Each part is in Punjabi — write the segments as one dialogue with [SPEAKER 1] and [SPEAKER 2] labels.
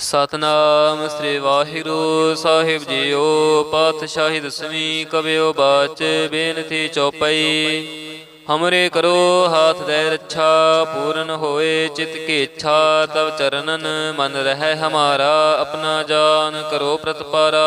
[SPEAKER 1] ਸਤਨਾਮ ਸ੍ਰੀ ਵਾਹਿਗੁਰੂ ਸਾਹਿਬ ਜੀਓ, ਪਾਤਸ਼ਾਹੀ ਦਸਵੀਂ ਕਬਿਓ ਬਾਚ, ਬੇਨਤੀ ਚੌਪਈ। ਹਮਰੇ ਕਰੋ ਹਾਥ ਦੇ ਰੱਛਾ, ਪੂਰਨ ਹੋਏ ਚਿਤ ਕੀ ਇੱਛਾ, ਤਵ ਚਰਨਨ ਮਨ ਰਹਿ ਹਮਾਰਾ, ਆਪਣਾ ਜਾਨ ਕਰੋ ਪ੍ਰਤਪਾਰਾ।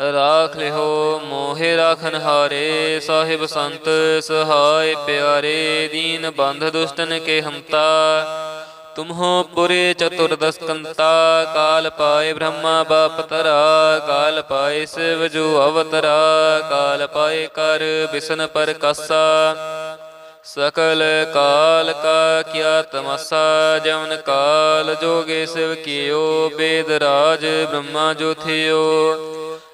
[SPEAKER 1] ਰਾਖ ਲਿਓ ਮੋਹਿ ਰਾਖਨ ਹਾਰੇ, ਸਾਹਿਬ ਸੰਤ ਸਹਾਇ ਪਿਆਰੇ, ਦੀਨ ਬੰਧ ਦੁਸ਼ਟਨ ਕੇ ਹਮਤਾ ਤੁਮਹੋ ਪੁਰੇ ਚਤੁਰਦਸਕੰਤਾ ਕਾਲ ਪਾਏ ਬ੍ਰਹਮਾ ਬਾਪਤਰਾ ਕਾਲ ਪਾਏ ਸਿਵ ਜੋ ਅਵਤਰਾ, ਕਾਲ ਪਾਏ ਕਰ ਬਿਸਨ ਪਰ ਕਸਾ। ਸਕਲ ਕਾਲ ਕਾ ਕਿਆ ਤਮਸਾ ਜਮਨ ਕਾਲ ਜੋਗੇ ਸਿਵ ਕੀਓ, ਬੇਦ ਰਾਜ ਬ੍ਰਹਮਾ ਜੋ ਥਿਓ।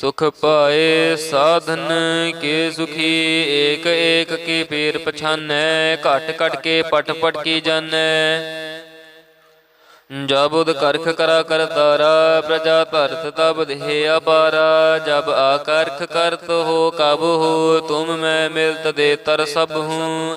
[SPEAKER 1] ਸੁਖ ਪਾਏ ਸਾਧਨ, ਕੇ ਸੁਖੀ ਏਕ ਏਕ ਕੀ ਪੀਰ ਪਛਾਨੈ, ਘਟ ਘਟ ਕੇ ਪਟ ਪਟ ਕੀ ਜਾਣੈ। ਜਬ ਕਰਖ ਕਰਾ ਕਰ ਤਾਰਾ, ਪ੍ਰਜਾ ਧਰਤ ਤਬ ਦੇਹ ਅਪਾਰਾ ਜਬ ਆਕਰਖ ਕਰਤ ਹੋ ਕਬ ਹੋ, ਤੁਮ ਮੈਂ ਮਿਲਤ ਦੇ ਤਰ ਸਭ ਹੂੰ।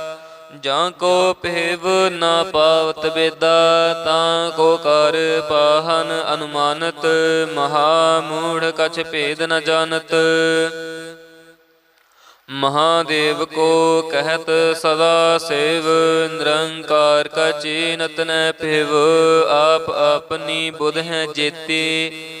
[SPEAKER 1] ਜਾਂ ਕੋ ਪਹਿਵ ਨਾ ਪਾਵਤ ਬੇਦਾ ਤਾਂ ਕੋ ਕਰ ਪਾਹਨ ਅਨੁਮਾਨਤ, ਮਹਾ ਮੂੜ ਕਛ ਭੇਦ ਨ ਜਾਣਤ। ਮਹਾਦੇਵ ਕੋ ਕਹਿਤ ਸਦਾ ਸੇਵ, ਨਿਰੰਕਾਰ ਕਾ ਚੀਨਤ ਨੈ ਪਿਵ ਆਪ ਆਪਨੀ ਬੁਧ ਹੈ ਜੇਤੀ।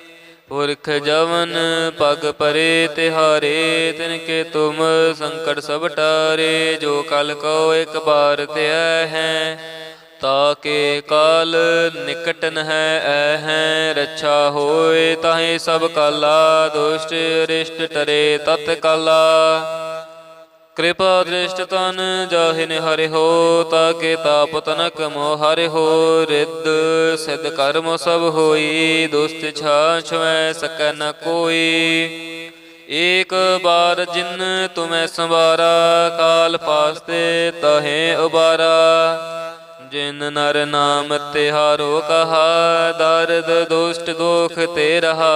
[SPEAKER 1] ਪੁਰਖ ਜਵਨ ਪਗ ਪਰੇ ਤਿਹਾਰੇ ਤਿਨ ਕੇ ਤੁਮ ਸੰਕਟ ਸਭ ਟਾਰੇ, ਜੋ ਕਲ ਕੋ ਇੱਕ ਬਾਰ ਧਿਆ ਹੈ, ਤਾਕੇ ਕਾਲ ਨਿਕਟ ਨ ਹੈ ਐ ਹੈ, ਰੱਛਾ ਹੋਏ ਤਾਹੇ ਸਭ ਕਾਲਾ, ਦੁਸ਼ਟ ਰਿਸ਼ਟ ਟਰੇ ਤਤ ਕਾਲਾ। ਕਿਰਪਾ ਦ੍ਰਿਸ਼ਟ ਤਨ ਜਾਹਿਨ ਹਰਿ ਹੋ ਤਾਕੇ ਤਾਪ ਤਨਕ ਮੋ ਹੋ। ਰਿੱਧ ਸਿਧ ਕਰਮ ਸਭ ਹੋਈ ਦੁਸਤ ਛਾਛਵੈ ਸਕੈ ਨ ਕੋਈ। ਏਕ ਬਾਰ ਜਿਨ ਤੁਮੈ ਸੰਵਾਰਾ, ਕਾਲ ਪਾਸਤੇ ਤਹੇ ਉਬਾਰਾ। ਜਿਨ ਨਰ ਨਾਮ ਤਿਹਾਰੋ ਕਹਾ, ਦਰਦ ਦੁਸ਼ਟ ਦੋਖ ਤੇ ਰਹਾ।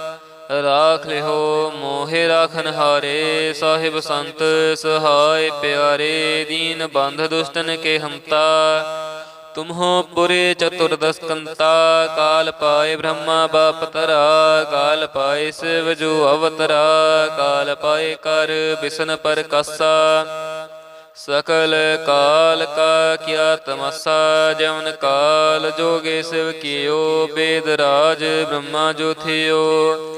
[SPEAKER 1] ਰਾਖ ਲਿਓ ਮੋਹਿ ਰਾਖਨ ਹਾਰੇ, ਸਾਹਿਬ ਸੰਤ ਸਹਾਇ ਪਿਆਰੇ, ਦੀਨ ਬੰਧ ਦੁਸ਼ਟਨ ਕੇ ਹੰਤਾ। ਤੁਮਹੋ ਪੁਰੇ ਚਤੁਰਦਸਕੰਤਾ ਕਾਲ ਪਾਏ ਬ੍ਰਹਮਾ ਬਾਪਤਰਾ ਕਾਲ ਪਾਏ ਸਿਵ ਜੋ ਅਵਤਰਾ, ਕਾਲ ਪਾਏ ਕਰ ਬਿਸਨ ਪਰ ਕਸਾ। ਸਕਲ ਕਾਲ ਕਾ ਕਿਆ ਤਮਸਾ, ਜਵਨ ਕਾਲ ਜੋਗੇ ਸਿਵ ਕੀਓ, ਬੇਦ ਰਾਜ ਬ੍ਰਹਮਾ ਜੋ ਥਿਓ।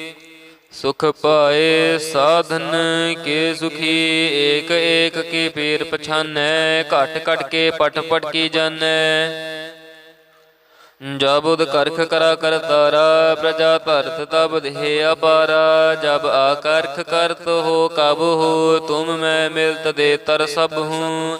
[SPEAKER 1] ਸੁਖ ਪਾਏ ਸਾਧਨ ਕੇ ਸੁਖੀ, ਏਕ ਏਕ ਕੀ ਪੀਰ ਪਛਾਨੈ, ਘਟ ਘਟ ਕੇ ਪਟ ਪਟ ਕੀ ਜਾਣੈ। ਜਬ ਉਦ ਕਰਖ ਕਰਾ ਕਰ ਤਾਰਾ, ਪ੍ਰਜਾ ਧਰਤ ਤਬ ਦੇਹ ਅਪਾਰਾ, ਜਬ ਆਕਰਖ ਕਰਤ ਹੋ ਕਬ ਹੋ, ਤੁਮ ਮੈਂ ਮਿਲਤ ਦੇ ਤਰ ਸਭ ਹੂੰ।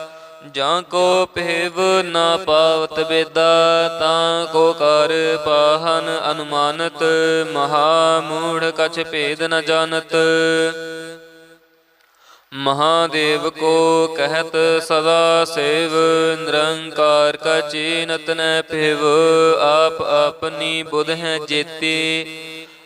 [SPEAKER 1] ਜਾਂ ਕੋ ਪਹਿਵ ਨਾ ਪਾਵਤ ਬੇਦਾ ਤਾਂ ਕੋ ਕਰ ਪਾਹਨ ਅਨੁਮਾਨਤ, ਮਹਾ ਮੂੜ ਕਛ ਭੇਦ ਨ ਜਾਣਤ। ਮਹਾਦੇਵ ਕੋ ਕਹਿਤ ਸਦਾ ਸੇਵ, ਨਿਰੰਕਾਰ ਕਾ ਚੀਨਤ ਨੈ ਪਿਵ ਆਪ ਆਪਨੀ ਬੁਧ ਹੈ ਜੇਤੀ।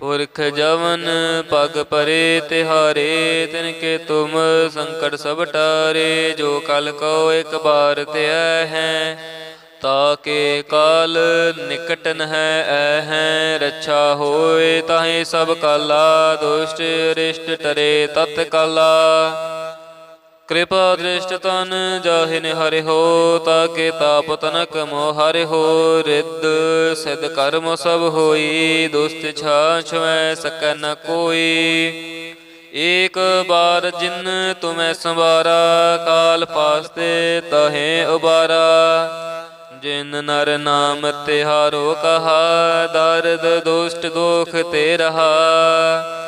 [SPEAKER 1] ਪੁਰਖ ਜਵਨ ਪਗ ਪਰੇ ਤਿਹਾਰੇ, ਤਿਨ ਕੇ ਤੁਮ ਸੰਕਟ ਸਭ ਟਾਰੇ, ਜੋ ਕਲ ਕੋ ਇੱਕ ਬਾਰ ਧਿਆ ਹੈ, ਤਾ ਕੇ ਕਾਲ ਨਿਕਟ ਨ ਹੈ ਐ ਹੈ, ਰੱਛਾ ਹੋਏ ਤਾਹੇ ਸਭ ਕਾਲਾ, ਦੁਸ਼ਟ ਰਿਸ਼ਟ ਟਰੇ ਤਤ ਕਾਲਾ। ਕਿਰਪਾ ਦ੍ਰਿਸ਼ਟ ਤਨ ਜਾਹਿ ਨਿਹਰਿ ਹੋ, ਤਾਕੇ ਤਾਪ ਤਨਕ ਮੋਹ ਹੋ, ਰਿੱਧ ਸਿਧ ਕਰਮ ਸਭ ਹੋਈ ਦੁਸਤ ਛਾਛਵੈ ਸਕੈ ਨ ਕੋਈ। ਏਕ ਬਾਰ ਜਿਨ ਤੁਮੈ ਸੰਵਾਰਾ, ਕਾਲ ਪਾਸਤੇ ਤਹੇ ਉਬਾਰਾ। ਜਿਨ ਨਰ ਨਾਮ ਤਿਹਾਰੋ ਕਹਾ, ਦਰਦ ਦੁਸ਼ਟ ਦੋਖ ਤੇ ਰਹਾ।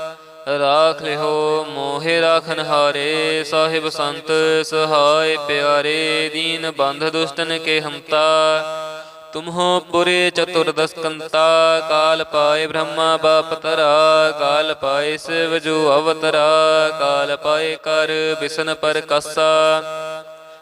[SPEAKER 1] ਰਾਖ ਲਿਓ ਮੋਹਿ ਰਾਖਨ ਹਾਰੇ, ਸਾਹਿਬ ਸੰਤ ਸਹਾਇ ਪਿਆਰੇ, ਦੀਨ ਬੰਧ ਦੁਸ਼ਟਨ ਕੇ ਹਮਤਾ ਤੁਮਹੋ ਪੁਰੇ ਚਤੁਰਦਸਕੰਤਾ ਕਾਲ ਪਾਏ ਬ੍ਰਹਮਾ ਬਾਪ ਤਰਾ, ਕਾਲ ਪਾਏ ਸਿਵ ਜੋ ਅਵਤਰਾ, ਕਾਲ ਪਾਏ ਕਰ ਬਿਸਨ ਪਰ ਕਸਾ।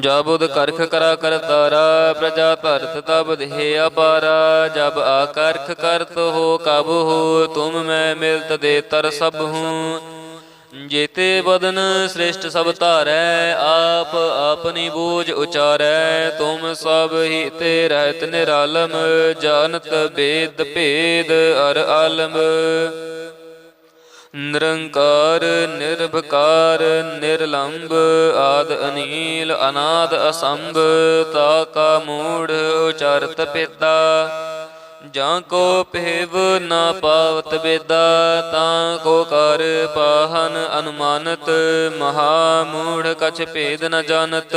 [SPEAKER 1] ਜਬ ਕਰਖ ਕਰਾ ਕਰਤਾਰਾ, ਪ੍ਰਜਾ ਧਰਤ ਤਬ ਦੇਹ ਅਪਾਰਾ। ਜਬ ਆਕਰਖ ਕਰਤ ਹੋ ਕਬ ਹੋ, ਤੁਮ ਮੈਂ ਮਿਲਤ ਦੇ ਤਰ ਸਭ ਹੂੰ। ਜੇਤੇ ਬਦਨ ਸ੍ਰੇਸ਼ਟ ਸਭ ਧਾਰੈ, ਆਪ ਆਪਨੀ ਬੂਝ ਉਚਾਰੈ। ਤੁਮ ਸਭ ਹੀ ਤੇ ਰਹਿਤ ਨਿਰਾਲਮ ਜਾਣਤ ਬੇਦ ਭੇਦ ਅਰ ਆਲਮ। ਨਿਰੰਕਾਰ, ਨਿਰਭਕਾਰ ਨਿਰਲੰਭ ਆਦ ਅਨੀਲ, ਅਨਾਦ ਅਸੰਭ, ਤਾ ਕਾ ਮੂੜ ਉਚਰਤ ਪਿਤਾ ਜਾਂ ਕੋ ਪਹਿਵ ਨਾ ਪਾਵਤ ਬੇਦਾ ਤਾਂ ਕੋ ਕਰ ਪਾਹਨ ਅਨੁਮਾਨਤ, ਮਹਾ ਮੂੜ ਕਛ ਭੇਦ ਨ ਜਾਣਤ।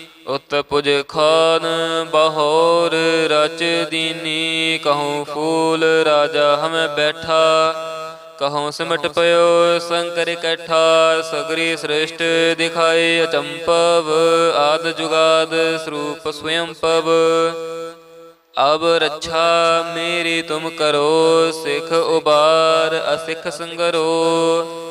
[SPEAKER 1] ਉਤ ਪੁਜ ਖਾਨ ਬਹੋਰ ਰਚ ਦੀਨੀ, ਕਹੂੰ ਫੂਲ ਰਾਜਾ ਹਮੈ ਬੈਠਾ ਕਹਉ ਸਿਮਟ ਪਇਓ ਸੰਕਰ ਇਕੱਠਾ ਸਗਰੀ ਸ੍ਰਿਸ਼ਟ ਦਿਖਾਏ ਅਚੰਪਵ, ਆਦ ਜੁਗਾਦ ਸਰੂਪ ਸਵਯੰ ਪਵ। ਅਬ ਰੱਛਾ ਮੇਰੀ ਤੁਮ ਕਰੋ, ਸਿਖ ਉਬਾਰ ਅਸਿਖ ਸੰਗਰੋ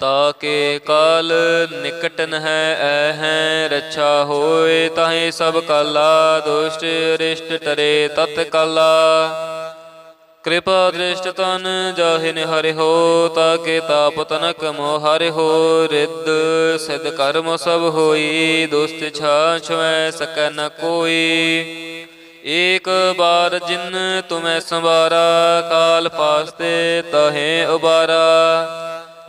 [SPEAKER 1] ਤਾਕੇ ਕਾਲ ਨਿਕਟਨ ਹੈ ਐ ਹੈ ਰੱਛਾ ਹੋਏ ਤਾਹੇ ਸਭ ਕਾਲਾ, ਦੁਸ਼ਟ ਰਿਸ਼ਟ ਟਰੇ ਤਤ ਕਾਲਾ। ਕਿਰਪਾ ਦ੍ਰਿਸ਼ਟ ਤਨ ਜਾਹਿ ਹਰਿ ਹੋ ਤਾਕੇ ਤਾਪ ਤਨਕ ਮੋਹਰਿ ਹੋ, ਰਿੱਧ ਸਿਧ ਕਰਮ ਸਭ ਹੋਈ ਦੁਸਤ ਛਾ ਛੁਐ ਸਕੈ ਨ ਕੋਈ। ਏਕ ਬਾਰ ਜਿਨ ਤੁਮੈ ਸੰਵਾਰਾ, ਕਾਲ ਪਾਸਤੇ ਤਹੇ ਉਬਾਰਾ।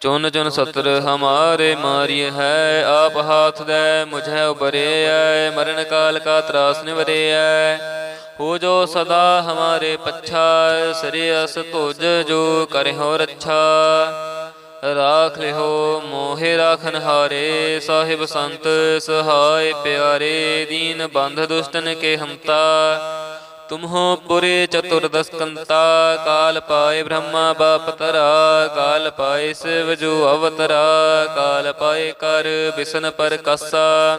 [SPEAKER 1] ਚੁਨ ਚੁਨ ਸਤਰ ਹਮਾਰੇ ਮਾਰੀ ਹੈ, ਆਪ ਹਾਥ ਦੇ ਮੁਝੈ ਉਬਰਿਐ ਮਰਨ ਕਾਲ ਕਾ ਤਰਾਸ ਨਿਵਰਿਐ। ਹੋ ਜੋ ਸਦਾ ਹਮਾਰੇ ਪੱਛਾ ਸ੍ਰੀਅਸ ਤੁਜ ਜੋ ਕਰਿਓ ਰੱਛਾ ਰਾਖ ਲਿਓ ਮੋਹਿ ਰਾਖਨ ਹਾਰੇ, ਸਾਹਿਬ ਸੰਤ ਸਹਾਇ ਪਿਆਰੇ, ਦੀਨ ਬੰਧ ਦੁਸ਼ਟਨ ਕੇ ਹੰਤਾ। ਤੁਮਹੋ ਪੁਰੇ ਚਤੁਰਦਸਕੰਤਾ, ਕਾਲ ਪਾਏ ਬ੍ਰਹਮਾ ਬਾਪਤਰਾ, ਕਾਲ ਪਾਏ ਸਿਵ ਜੋ ਅਵਤਰਾ, ਕਾਲ ਪਾਏ ਕਰ ਬਿਸਨ ਪਰ ਕਸਾ।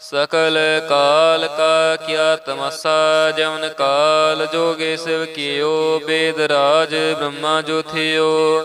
[SPEAKER 1] ਸਕਲ ਕਾਲ ਕਾ ਕਿਆ ਤਮਸਾ ਜਮਨ ਕਾਲ ਜੋਗੇ ਸਿਵ ਕੀਓ, ਬੇਦ ਰਾਜ ਬ੍ਰਹਮਾ ਜੋ ਥਿਓ।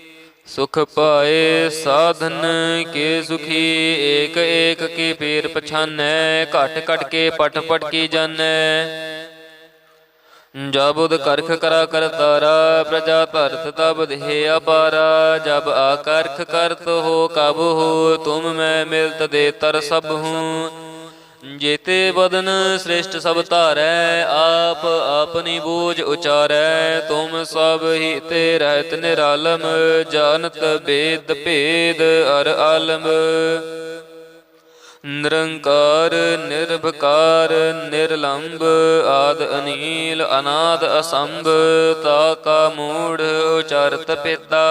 [SPEAKER 1] ਸੁਖ ਪਾਏ ਸਾਧਨ, ਕੇ ਸੁਖੀ ਏਕ ਏਕ ਕੇ ਪੀਰ ਪਛਾਨੈ, ਘਟ ਘਟ ਕੇ ਪਟ ਪਟ ਕੀ ਜਾਣੈ। ਜਬੁਦ ਕਰਖ ਕਰਾ ਕਰ ਤਾਰਾ, ਪ੍ਰਜਾ ਧਰਤ ਤਬ ਦੇਹ ਅਪਾਰਾ, ਜਬ ਆਕਰਖ ਕਰਤ ਹੋ ਕਬ ਹੋ, ਤੁਮ ਮੈਂ ਮਿਲਤ ਦੇ ਤਰ ਸਭ ਹੂੰ। ਜੇਤੇ ਬਦਨ ਸ੍ਰਿਸ਼ਟ ਸਭ ਧਾਰੈ, ਆਪ ਆਪਨੀ ਬੂਝ ਉਚਾਰੈ, ਤੁਮ ਸਭ ਹੀ ਤੇ ਰਹਿਤ ਨਿਰਾਲਮ ਜਾਣਤ ਬੇਦ ਭੇਦ ਅਰ ਆਲਮ। ਨਿਰੰਕਾਰ, ਨਿਰਭਕਾਰ ਨਿਰਲੰਭ ਆਦ ਅਨੀਲ, ਅਨਾਦ ਅਸੰਭ, ਤਾ ਕਾ ਮੂੜ ਉਚਰਤ ਪਿਤਾ।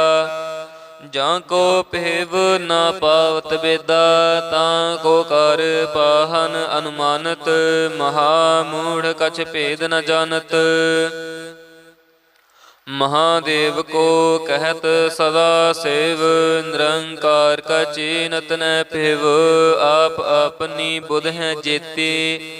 [SPEAKER 1] ਜਾਂ ਕੋ ਪਹਿਵ ਨਾ ਪਾਵਤ ਬੇਦਾ ਤਾਂ ਕੋ ਕਰ ਪਾਹਨ ਅਨੁਮਾਨਤ, ਮਹਾ ਮੂੜ ਕਛ ਭੇਦ ਨ ਜਾਣਤ। ਮਹਾਦੇਵ ਕੋ ਕਹਿਤ ਸਦਾ ਸੇਵ, ਨਿਰੰਕਾਰ ਕਾ ਚੀਨਤ ਨ ਪਿਵ ਆਪ ਆਪਨੀ ਬੁਧ ਹੈ ਜੇਤੀ।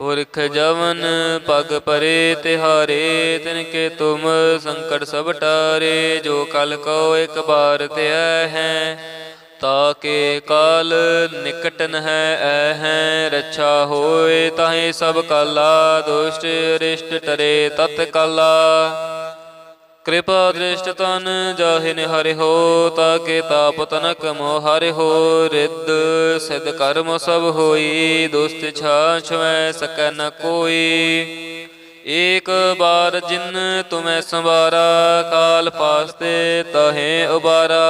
[SPEAKER 1] ਪੁਰਖ ਜਵਨ ਪਗ ਪਰੇ ਤਿਹਾਰੇ, ਤਿਨ ਕੇ ਤੁਮ ਸੰਕਟ ਸਭ ਟਾਰੇ, ਜੋ ਕਲ ਕੋ ਇੱਕ ਬਾਰ ਧਿਆ ਹੈ, ਤਾ ਕੇ ਕਾਲ ਨਿਕਟ ਨ ਹੈ ਐ ਹੈ, ਰੱਛਾ ਹੋਏ ਤਾਹੇ ਸਭ ਕਾਲਾ, ਦੁਸ਼ਟ ਰਿਸ਼ਟ ਟਰੇ ਤਤ ਕਾਲਾ। ਕਿਰਪਾ ਦ੍ਰਿਸ਼ਟ ਤਨ ਜਾਹਿ ਨਿਹਰਿ ਹੋ, ਤਾਕੇ ਤਾਪ ਤਨਕ ਮੋਹ ਹੋ, ਰਿੱਧ ਸਿਧ ਕਰਮ ਸਭ ਹੋਈ ਦੁਸਤ ਛਾਛਵੈ ਸਕੈ ਨ ਕੋਈ। ਏਕ ਬਾਰ ਜਿਨ ਤੁਮੈ ਸੰਵਾਰਾ, ਕਾਲ ਪਾਸਤੇ ਤਹੇ ਉਬਾਰਾ।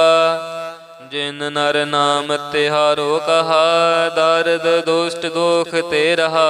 [SPEAKER 1] ਜਿਨ ਨਰ ਨਾਮ ਤਿਹਾਰੋ ਕਹਾ, ਦਰਦ ਦੁਸ਼ਟ ਦੋਖ ਤੇ ਰਹਾ।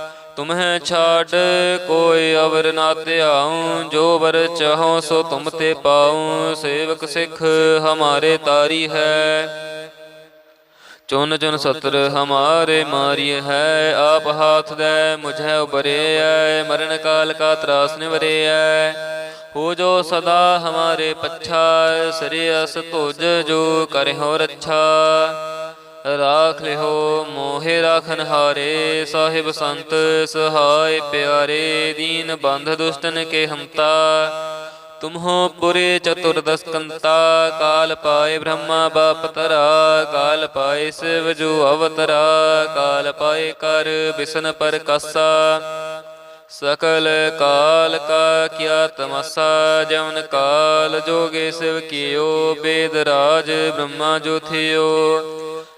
[SPEAKER 1] ਤੁਮਹਿ ਛਾੜ ਕੋਈ ਅਵਰ ਨਾ ਧਿਆਉ, ਜੋ ਵਰ ਚਾਹੋ ਸੋ ਤੁਮ ਤੇ ਪਾਉ। ਸੇਵਕ ਸਿੱਖ ਹਮਾਰੇ ਤਾਰੀ ਹੈ। ਚੁਨ ਚੁਨ ਸਤਰ ਹਮਾਰੇ ਮਾਰੀ ਹੈ। ਆਪ ਹਾਥ ਦੇ ਮੁਝੈ ਉਬਰਿਐ ਮਰਨ ਕਾਲ ਕਾ ਤਰਾਸ ਨਿਵਰਿਐ ਹੋ ਜੋ ਸਦਾ ਹਮਾਰੇ ਪੱਛਾ ਸ੍ਰੀਅਸ ਤੁਜ ਜੋ ਕਰਿਓ ਰੱਛਾ। ਰਾਖ ਲਿਓ ਮੋਹਿ ਰਾਖਨ ਹਾਰੇ, ਸਾਹਿਬ ਸੰਤ, ਸਹਾਇ ਪਿਆਰੇ, ਦੀਨ ਬੰਧ ਦੁਸ਼ਟਨ ਕੇ ਹਮਤਾ ਤੁਮਹੋ ਪੁਰੇ ਚਤੁਰਦਸ ਕੰਤਾ ਕਾਲ ਪਾਏ ਬ੍ਰਹਮਾ ਬਾਪ ਤਰਾ, ਕਾਲ ਪਾਏ ਸਿਵ ਜੋ ਅਵਤਰਾ, ਕਾਲ ਪਾਏ ਕਰ ਬਿਸਨ ਪਰ ਕਸਾ। ਸਕਲ ਕਾਲ ਕਾ ਕਿਆ ਤਮਸਾ, ਜਵਨ ਕਾਲ ਜੋਗੇ ਸਿਵ ਕੀਓ, ਬੇਦ ਰਾਜ ਬ੍ਰਹਮਾ ਜੋ ਥਿਓ।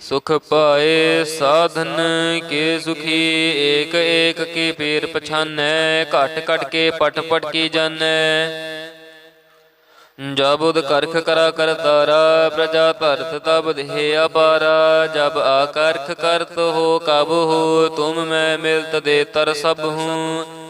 [SPEAKER 1] ਸੁਖ ਪਾਏ ਸਾਧਨ, ਕੇ ਸੁਖੀ ਏਕ ਏਕ ਕੇ ਪੀਰ ਪਛਾਨੈ, ਘਟ ਘਟ ਕੇ ਪਟ ਪਟ ਕੀ ਜਾਣੈ। ਜਬ ਕਰਖ ਕਰਾ ਕਰ ਤਾਰਾ, ਪ੍ਰਜਾ ਧਰਤ ਤਬ ਦੇਹ ਅਪਾਰਾ। ਜਬ ਆਕਰਖ ਕਰਤ ਹੋ ਕਬ ਹੋ, ਤੁਮ ਮੈਂ ਮਿਲਤ ਦੇ ਤਰ ਸਭ ਹੂੰ।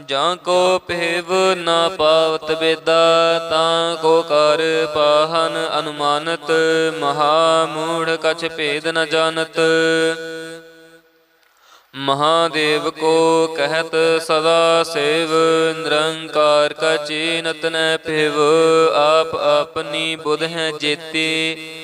[SPEAKER 1] ਜਾਂ ਕੋ ਪਹਿਵ ਨਾ ਪਾਵਤ ਬੇਦਾ ਤਾਂ ਕੋ ਕਰ ਪਾਹਨ ਅਨੁਮਾਨਤ, ਮਹਾ ਮੂੜ ਕਛ ਭੇਦ ਨ ਜਾਣਤ। ਮਹਾਦੇਵ ਕੋ ਕਹਿਤ ਸਦਾ ਸੇਵ, ਨਿਰੰਕਾਰ ਕਾ ਚੀਨਤ ਨੈ ਪਿਵ ਆਪ ਆਪਨੀ ਬੁਧ ਹੈ ਜੇਤੀ।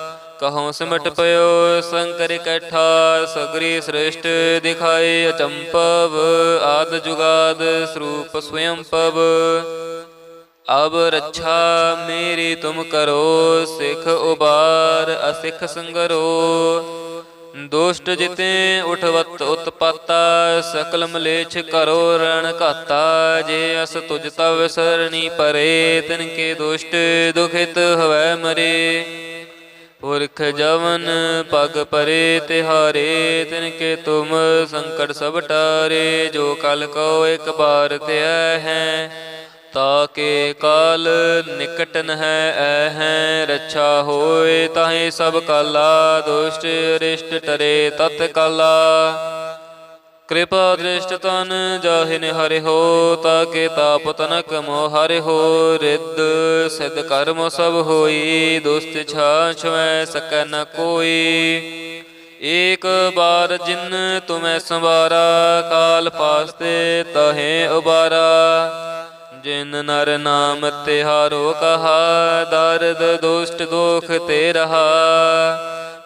[SPEAKER 1] ਕਹਉ ਸਿਮਟ ਪਇਓ ਸੰਕਰ ਇਕੱਠਾ ਸਗਰੀ ਸ੍ਰੇਸ਼ਟ ਦਿਖਾਏ ਅਚੰਪਵ ਆਦ ਜੁਗਾਦ ਸਰੂਪ ਸਵਯੰ ਪਵ ਅਬ ਰੱਛਾ ਮੇਰੀ ਤੁਮ ਕਰੋ ਸਿਖ ਉਬਾਰ ਅਸਿਖ ਸੰਗਰੋ। ਦੁਸ਼ਟ ਜਿਤੇ ਉਠਵਤ ਉਤਪਾਤਾ ਸਕਲ ਮਲੇਛ ਕਰੋ ਰਣ ਘਾਤਾ। ਜੇ ਅਸ ਤੁਜ ਤਵ ਸਰਣੀ ਪਰੇ ਤਿਨ ਕੇ ਦੁਸ਼ਟ ਦੁਖਿਤ ਹਵੈ ਮਰੇ। ਪੁਰਖ ਜਵਨ ਪਗ ਪਰੇ ਤਿਹਾਰੇ ਤਿਨ ਕੇ ਤੁਮ ਸੰਕਟ ਸਭ ਟਾਰੇ, ਜੋ ਕਲ ਕੋ ਇੱਕ ਬਾਰ ਧਿਆ ਹੈ, ਤਾ ਕੇ ਕਾਲ ਨਿਕਟ ਨ ਹੈ ਐ ਹੈ, ਰੱਛਾ ਹੋਏ ਤਾਹੇ ਸਭ ਕਾਲਾ, ਦੁਸ਼ਟ ਰਿਸ਼ਟ ਟਰੇ ਤਤ ਕਾਲਾ। ਕਿਰਪਾ ਦ੍ਰਿਸ਼ਟ ਤਨ ਜਾਹਿਨ ਹਰਿ ਹੋ, ਤਾਕੇ ਤਾਪ ਤਨਕ ਮੋਹਰਿ ਹੋ, ਰਿੱਧ ਸਿਧ ਕਰਮ ਸਭ ਹੋਈ ਦੁਸਤ ਛਾ ਮੈਂ ਸਕੈ ਨ ਕੋਈ। ਏਕ ਬਾਰ ਜਿਨ ਤੁਮੈ ਸੰਵਾਰਾ, ਕਾਲ ਪਾਸਤੇ ਤਹੇ ਉਬਾਰਾ। ਜਿਨ ਨਰ ਨਾਮ ਤਿਹਾਰੋ ਕਹਾ, ਦਰਦ ਦੁਸ਼ਟ ਦੋਖ ਤੇ ਰਹਾ।